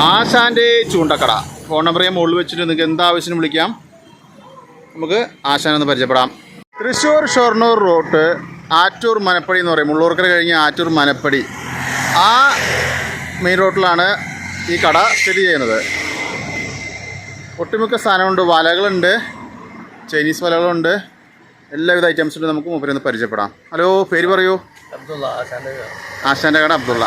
ആശാന്റെ ചൂണ്ടക്കട. Phone number ഞാൻ മുകളിൽ വെച്ചിട്ട് നിങ്ങൾക്ക് എന്താവശ്യത്തിനും വിളിക്കാം. നമുക്ക് ആശാനൊന്ന് പരിചയപ്പെടാം. തൃശ്ശൂർ ഷൊർണൂർ റോട്ട് ആറ്റൂർ മനപ്പടി എന്ന് പറയും. മുള്ളൂർക്കര കഴിഞ്ഞ് ആറ്റൂർ മനപ്പടി. ആ മെയിൻ റോട്ടിലാണ് ഈ കട സ്ഥിതി ചെയ്യുന്നത്. ഒട്ടുമിക്ക സാധനമുണ്ട് വലകളുണ്ട്. ചൈനീസ് വലകളുണ്ട്. എല്ലാവിധ ഐറ്റംസും നമുക്ക് മുമ്പിൽ ഒന്ന് പരിചയപ്പെടാം. ഹലോ പേര് പറയൂ. ആശാന്റെ കട. അബ്ദുള്ള.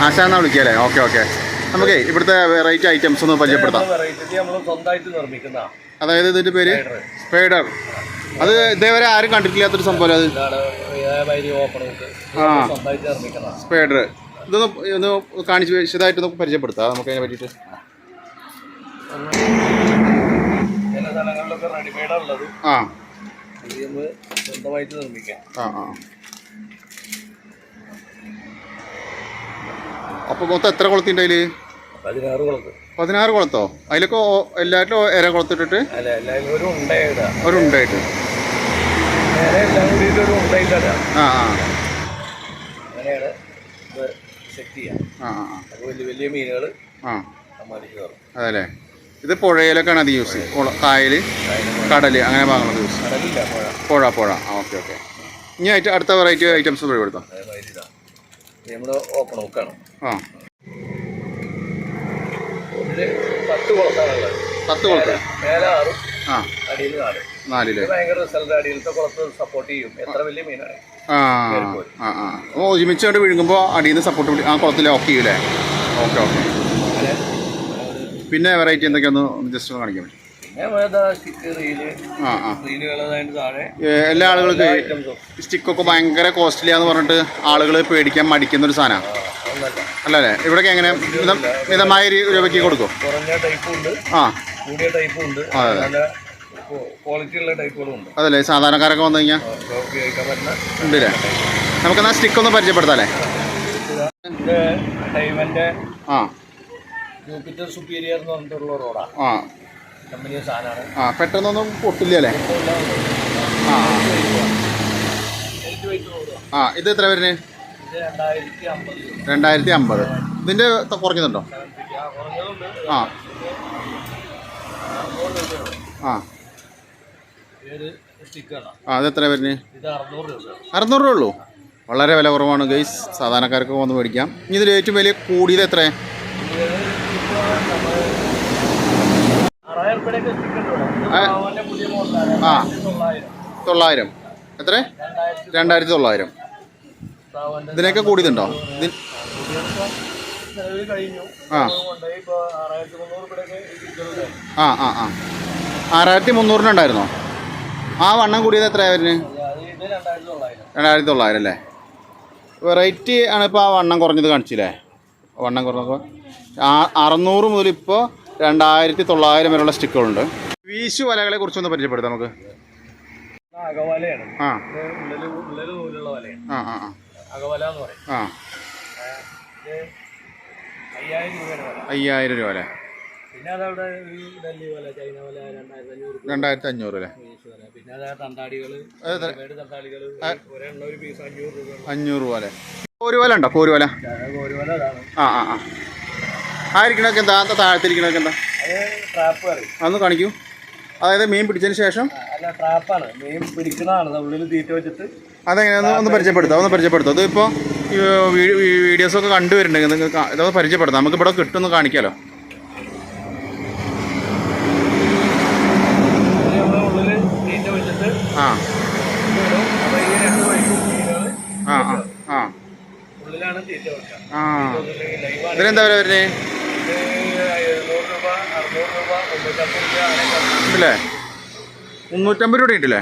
ആശാൻ എന്നാ വിളിക്കുക അല്ലേ ഓക്കെ ഓക്കെ. നമുക്ക് ഇവിടുത്തെ വെറൈറ്റി ഐറ്റംസ് ഒന്ന് പരിചയപ്പെടുത്താം. അതായത് ഇതിന്റെ പേര്? സ്പൈഡർ അത് ഇതേവരെ ആരും കണ്ടിട്ടില്ലാത്തൊരു സംഭവം അത്? ആ. സ്പൈഡർ ഇതൊന്ന് ഒന്ന് കാണിച്ച് വിശദമായിട്ട് നമുക്ക് പരിചയപ്പെടുത്താം. നമുക്ക് അതിനെ പറ്റിയിട്ട്. ആ. സ്വന്തമായിട്ട് നിർമ്മിക്കാം. ആ ആ. അപ്പോൾ മൊത്തം എത്ര കുളത്തിന്റെ അതിൽ പതിനാറ് കുളത്ത്. പതിനാറ് കുളത്തോ? അതിലൊക്കെ എല്ലാറ്റിലും ഇര കുളത്തിട്ടിട്ട്? ഒരു ഉണ്ടയിടാ. ഒരു ഉണ്ടായിട്ട്. ആ ആ. അങ്ങനെയാണ് ഇത് സെറ്റ് ചെയ്യാം. ആ ആ ആ. വലിയ വലിയ മീനുകൾ ആ. സമ്മാനിച്ച് കയറും. അതല്ലേ? ഇത് പുഴയിലൊക്കെയാണ് അത് യൂസ് കായൽ കായൽ കടൽ അങ്ങനെ ഭാഗങ്ങളൊക്കെ യൂസ് പുഴ. പുഴ ഓക്കെ ഓക്കെ. ഇനി അടുത്ത വെറൈറ്റി ഐറ്റംസ് ഇത് നമ്മൾ ഓപ്പൺ ഹുക്കാണ് ആ. ഇതിൽ പത്ത് കുളത്താണുള്ളത്. പത്ത് കുളത്ത്. മേലെ ആറും ആ. അടിയിൽ നാലും. നാലിൽ. ഭയങ്കര റിസൾട്ട് അടിയിലത്തെ കുളത്ത് സപ്പോർട്ട് ചെയ്യും. എത്ര വലിയ മീനാണ്. ആ ആ ആ. ഓ വിഴുങ്ങുമ്പോൾ അടിയിൽ നിന്ന് സപ്പോർട്ട് ആ കുളത്തിൽ ഓക്കെ ചെയ്യൂലേ ഓക്കെ ഓക്കെ. പിന്നെ വെറൈറ്റി എന്തൊക്കെയൊന്ന് ജസ്റ്റ് ഒന്ന് കാണിക്കാൻ പറ്റും. എല്ലാ ആളുകൾക്ക് സ്റ്റിക്കൊക്കെ ഭയങ്കര കോസ്റ്റ്ലി ആന്ന് പറഞ്ഞിട്ട് ആളുകൾ പേടിക്കാൻ മടിക്കുന്ന ഒരു സാധനമാണ് അല്ലല്ലേ? ഇവിടൊക്കെ എങ്ങനെ? മിതം മിതമായ രൂപയ്ക്ക് കൊടുക്കും? ആ. കൂടിയ ടൈപ്പും ഉണ്ട്. അതല്ലേ? സാധാരണക്കാരൊക്കെ വന്നു കഴിഞ്ഞാൽ നമുക്ക് എന്നാ പറ്റുന്ന ഉണ്ടല്ലേ? നമുക്കെന്നാ സ്റ്റിക്ക് ഒന്ന് പരിചയപ്പെടുത്താല്ലേ ആ. ജൂപ്പിറ്റർ സുപ്പീരിയർ എന്ന് പറഞ്ഞിട്ടുള്ള റോഡാണ് ആ. കമ്പനി സാധനമാണ്. ആ പെട്ടെന്നൊന്നും പൊട്ടില്ല അല്ലേ ആ. ആ ഇത് എത്ര വരുന്നത് രണ്ടായിരത്തി അമ്പത് ഇതിന്റെ ത- കുറഞ്ഞതുണ്ടോ. ആ, ആ. ആ അതെത്ര വരുന്നത് അറുന്നൂറ് രൂപ. ഉള്ളൂ. വളരെ വില കുറവാണ് ഗൈസ്. സാധാരണക്കാർക്ക് വന്ന് മേടിക്കാം. ഇനി ഇതിൽ ഏറ്റവും വലിയ കൂടിയത് എത്ര ആറായിരം രൂപയുടെയൊക്കെ സ്റ്റിക്ക് ഉണ്ട് ഇവിടെ. ഇത് ആ. തൊള്ളായിരം. എത്ര? രണ്ടായിരത്തി തൊള്ളായിരം. ഇതിനൊക്കെ കൂടിയതുണ്ടോ? ആ. ആ ആ ആ. ആറായിരത്തി മുന്നൂറിനുണ്ടായിരുന്നോ ആ വണ്ണം കൂടിയത് എത്രയായിരുന്നു രണ്ടായിരത്തി തൊള്ളായിരം. അല്ലേ? വെറൈറ്റി ആണ് ഇപ്പോൾ ആ വണ്ണം കുറഞ്ഞത് കാണിച്ചില്ലേ? വണ്ണം കുറഞ്ഞപ്പോൾ ആ അറുന്നൂറ് മുതൽ ഇപ്പോൾ രണ്ടായിരത്തി തൊള്ളായിരം വരെയുള്ള സ്റ്റിക്കുകളുണ്ട്. വീശു വലകളെ കുറിച്ചൊന്ന് പരിചയപ്പെടുത്താം നമുക്ക്. അകവലയാണ് ആ. ഉള്ളിൽ നൂലുള്ള വലയാണ്. ആ ആ ആ. അകവല എന്ന് പറയും. ആ. ഇത് അയ്യായിരം രൂപ അല്ലേ? പിന്നെ അതവിടെ ഈ ഡൽഹി വല ചൈന വല രണ്ടായിരത്തി അഞ്ഞൂറ് രൂപ രണ്ടായിരത്തി അഞ്ഞൂറ് അല്ലേ പിന്നെ അതാ ഒരെണ്ണം ഒരു പീസ് അഞ്ഞൂറ് രൂപ അഞ്ഞൂറ് രൂപ അല്ലേ? കോരുവല ഉണ്ടോ? കോരുവല? ഒരു വല അതാണ്. ആ ആ ആ. ആ ഇരിക്കണൊക്കെ എന്താ? അത് താഴത്തിരിക്കണൊക്കെ എന്താ അതൊന്ന് കാണിക്കൂ. അതായത് മീൻ പിടിച്ചതിന് ശേഷം? ട്രാപ്പാണ് മീൻ പിടിക്കുന്നതാണ് ഉള്ളിൽ തീറ്റ വെച്ചിട്ട് അതെങ്ങനെയാന്ന് ഒന്ന് പരിചയപ്പെടുത്താം. ഒന്ന് പരിചയപ്പെടുത്താം. അതിപ്പോൾ വീഡിയോസൊക്കെ കണ്ടുവരുന്നുണ്ടെങ്കിൽ നിങ്ങൾക്ക് ഇതൊന്ന് പരിചയപ്പെടുത്താം. നമുക്ക് ഇവിടെ കിട്ടുമെന്ന് കാണിക്കാമല്ലോ കാണിക്കാലോ ആ. ആ ആ ആ. ഉള്ളിലാണ് തീറ്റ വെക്കുക ആ ഒന്നുമില്ലെങ്കിൽ ലൈവാണ് ഇതിനെന്താ വില വരുന്നത് ഇത് എഴുന്നൂറ് രൂപ അറുന്നൂറ് രൂപ മുന്നൂറ്റമ്പത് രൂപ അങ്ങനെയൊക്കെ ഉണ്ടല്ലേ? മുന്നൂറ്റമ്പത് രൂപ ഉണ്ടല്ലേ?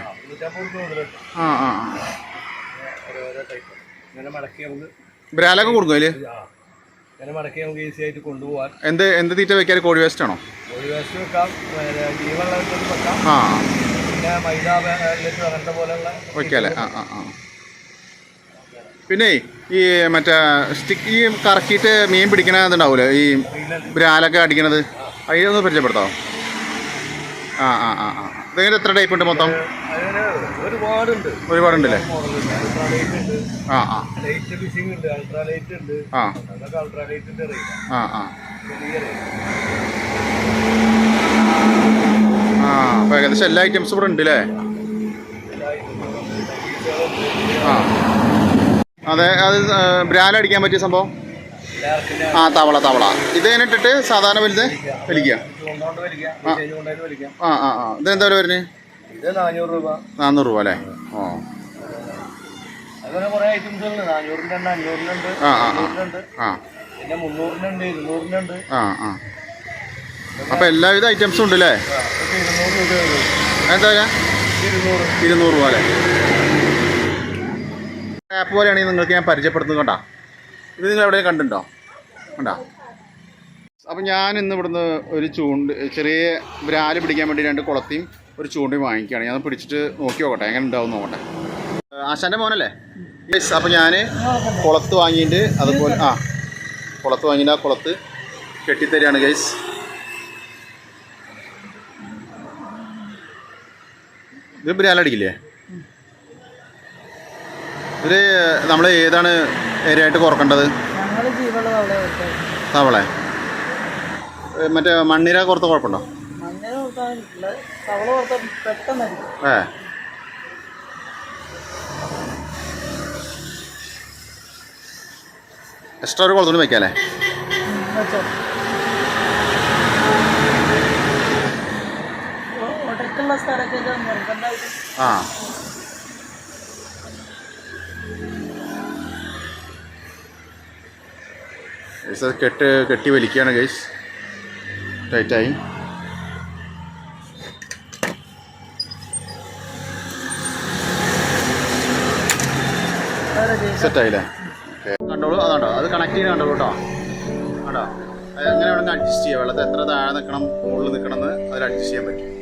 ആ ആ ബ്രാലൊക്കെ കൊടുക്കും അതിൽ? എന്ത് എന്ത് തീറ്റ വെക്കാൻ കോഴി വേസ്റ്റ് ആണോ? ആ വയ്ക്കാല്ലേ ആ ആ ആ. പിന്നെ ഈ മറ്റേ സ്റ്റിക്ക് ഈ കറക്കിയിട്ട് മീൻ പിടിക്കണ ഇതുണ്ടാവൂലേ? ഈ ബ്രാലൊക്കെ അടിക്കണത്? അതിനൊന്ന് പരിചയപ്പെടുത്താമോ ആ ആ ആ ആ. ഇതെങ്ങനെ എത്ര ടൈപ്പ് ഉണ്ട് മൊത്തം? ഒരുപാടുണ്ട്. ഒരുപാടുണ്ടല്ലേ? ആ ആ. ലൈറ്റ് ഫിഷിംഗ് ഉണ്ട് അൾട്രാ ലൈറ്റ് ഉണ്ട്. ആ. അതൊക്കെ അൾട്രാ ലൈറ്റിന്റെ റേറ്റ് ആ ആ. ആ അപ്പോൾ ഏകദേശം എല്ലാ ഐറ്റംസും ഇവിടെ ഉണ്ട് അല്ലേ ആ. അതെ അത് ബ്രാൻഡ് അടിക്കാൻ പറ്റിയ സംഭവം? ആ തവള തവള. ഇത് കഴിഞ്ഞിട്ടിട്ട് സാധാരണ വലുത്? വലിക്കുക. ആ. ആ ആ ഇത് എന്താ വരുന്നത്? ഇത് നാനൂറ് രൂപ. നാനൂറ് രൂപ അല്ലേ? ഓ. അങ്ങനെ കുറേ ഐറ്റംസ് ഉണ്ട്. നാനൂറിന്റെ ഉണ്ട് അഞ്ഞൂറിനുണ്ട് ഉണ്ട് ആ, ആ. മുന്നൂറിനുണ്ട് ആ. ഉണ്ട് മുന്നൂറിനുണ്ട് ഇരുന്നൂറിനുണ്ട് ആ ആ. അപ്പോൾ എല്ലാവിധ ഐറ്റംസും ഉണ്ട് അല്ലേ? എന്താ ഇരുന്നൂറ്. ഇരുന്നൂറ് രൂപ അല്ലേ? ആപ്പ് പോലെയാണെങ്കിൽ നിങ്ങൾക്ക് ഞാൻ പരിചയപ്പെടുത്തുന്നത് കണ്ടാ. ഇത് നിങ്ങൾ എവിടെയും കണ്ടിട്ടുണ്ടോ? കണ്ടാ അപ്പം ഞാൻ ഇന്ന് ഇവിടുന്ന് ഒരു ചൂണ്ട് ചെറിയ ബ്രാൽ പിടിക്കാൻ വേണ്ടി രണ്ട് കുളത്തിയും ഒരു ചൂണ്ടയും വാങ്ങിക്കുകയാണ്. ഞാൻ പിടിച്ചിട്ട് നോക്കി നോക്കട്ടെ എങ്ങനെ ഉണ്ടാവും നോക്കട്ടെ. ആശാന്റെ മോനല്ലേ? യെസ് അപ്പം ഞാൻ കുളത്ത് വാങ്ങിയിട്ട് അതുപോലെ ആ കുളത്ത് വാങ്ങിയിട്ട് ആ കുളത്ത് കെട്ടിത്തരികയാണ് ഗൈസ് ഇത് ബ്രാലടിക്കില്ലേ ഇത് നമ്മൾ ഏതാണ് ഏരിയ ആയിട്ട് കുറക്കേണ്ടത്? തവള. മറ്റേ മണ്ണിര കുറത്ത് കുഴപ്പമുണ്ടോ? ഏ. എക്സ്ട്രാ ഒരു കുളത്തുണി വയ്ക്കാല്ലേ ആ. ഗൈസ്, അത് കെട്ട് കെട്ടി വലിക്കുകയാണ് ഗൈസ് ടൈറ്റായി സെറ്റായില്ലേ കണ്ടോളൂ. അതാണ്ടോ അത് കണക്ട് ചെയ്ത് കണ്ടോളൂ കേട്ടോ കണ്ടോ? അത് എങ്ങനെ വേണമെങ്കിൽ അഡ്ജസ്റ്റ് ചെയ്യാം. വെള്ളത്തിൽ എത്ര താഴെ നിൽക്കണം മുകളിൽ നിൽക്കണം എന്ന് അതിൽ അഡ്ജസ്റ്റ് ചെയ്യാൻ പറ്റും.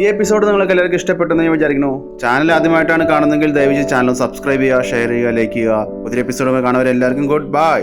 ഈ എപ്പിസോഡ് നിങ്ങൾക്ക് എല്ലാവർക്കും ഇഷ്ടപ്പെട്ടെന്ന് ഞാൻ വിചാരിക്കുന്നു. ചാനൽ ആദ്യമായിട്ടാണ് കാണുന്നതെങ്കിൽ ദയവ് ചെയ്ത് ചാനൽ സബ്സ്ക്രൈബ് ചെയ്യുക ഷെയർ ചെയ്യുക ലൈക്ക് ചെയ്യുക. പുതിയ എപ്പിസോഡ് കാണുന്നവരെല്ലാവർക്കും ഗുഡ് ബൈ